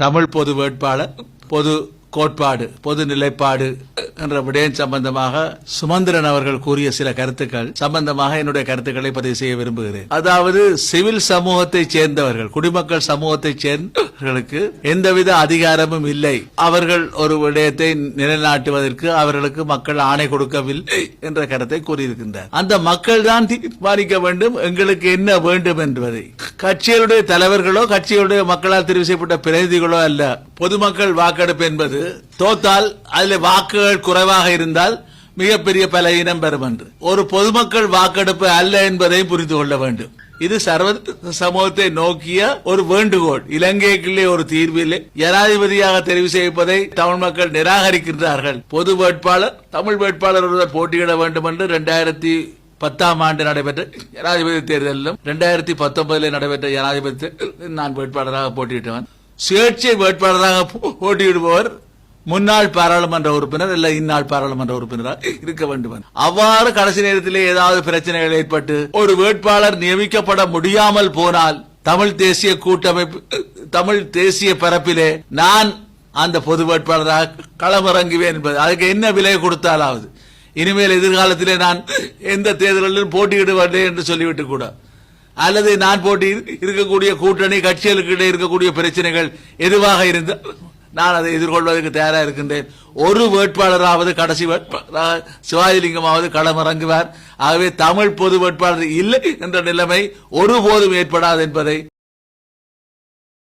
தமிழ் பொது வேட்பாளர் பொது கோட்பாடு பொது நிலைப்பாடு என்ற விடயம் சம்பந்தமாக சுமந்திரன் அவர்கள் கூறிய சில கருத்துக்கள் சம்பந்தமாக என்னுடைய கருத்துக்களை பதிவு செய்ய விரும்புகிறேன். அதாவது சிவில் சமூகத்தை சேர்ந்தவர்கள் குடிமக்கள் சமூகத்தை சேர்ந்தவர்களுக்கு எந்தவித அதிகாரமும் இல்லை. அவர்கள் ஒரு விடயத்தை நிலைநாட்டுவதற்கு அவர்களுக்கு மக்கள் ஆணை கொடுக்கவில்லை என்ற கருத்தை கூறியிருக்கின்றார். அந்த மக்கள் தான் தீர்மானிக்க வேண்டும் எங்களுக்கு என்ன வேண்டும் என்பதை. கட்சிகளுடைய தலைவர்களோ கட்சிகளுடைய மக்களால் தெரிவு செய்யப்பட்ட பிரதிநிதிகளோ அல்ல. பொதுமக்கள் வாக்கெடுப்பு என்பது தோத்தால் அதில் வாக்குகள் குறைவாக இருந்தால் மிகப்பெரிய பலகீனம் பெறும் என்று. ஒரு பொதுமக்கள் வாக்கெடுப்பு அல்ல என்பதை புரிந்து கொள்ள வேண்டும். இது சர்வ சமூகத்தை நோக்கிய ஒரு வேண்டுகோள். இலங்கைக்குள்ளே ஒரு தீர்வில் ஜனாதிபதியாக தெரிவு செய்வதை தமிழ் மக்கள் நிராகரிக்கின்றார்கள். பொது வேட்பாளர் தமிழ் வேட்பாளர் ஒருவர் போட்டியிட வேண்டும் என்று இரண்டாயிரத்தி பத்தாம் ஆண்டு நடைபெற்ற ஜனாதிபதி தேர்தலிலும் ரெண்டாயிரத்தி பத்தொன்பதில் நடைபெற்ற ஜனாதிபதி தேர்தலில் நான் வேட்பாளராக போட்டியிட்டவன். சுயேட்சை வேட்பாளராக போ- போட்டியிடுபவர் முன்னாள் பாராளுமன்ற உறுப்பினர் இல்ல இந்நாள் பாராளுமன்ற உறுப்பினராக இருக்க வேண்டும் அவ்வாறு கடைசி நேரத்திலே ஏதாவது பிரச்சனைகள் ஏற்பட்டு ஒரு வேட்பாளர் நியமிக்கப்பட முடியாமல் போனால் தமிழ் தேசிய கூட்டமைப்பு தமிழ் தேசிய பரப்பிலே நான் அந்த பொது வேட்பாளராக களமிறங்குவேன் என்பது. அதுக்கு என்ன விலை கொடுத்தாலாவது? இனிமேல் எதிர்காலத்திலே நான் எந்த தேர்தலிலும் போட்டியிடுவதில்லை என்று சொல்லிவிட்டு கூட. அல்லது நான் போட்டி இருக்கக்கூடிய கூட்டணி கட்சிகளுக்கு இடையே இருக்கக்கூடிய பிரச்சனைகள் எதுவாக இருந்தால் நான் அதை எதிர்கொள்வதற்கு தயாராக இருக்கின்றேன். ஒரு வேட்பாளராவது கடைசி வேட்பாளராக சிவாஜிலிங்கமாவது களமிறங்குவார். ஆகவே தமிழ் பொது வேட்பாளர் இல்லை என்ற நிலைமை ஒருபோதும் ஏற்படாது என்பதை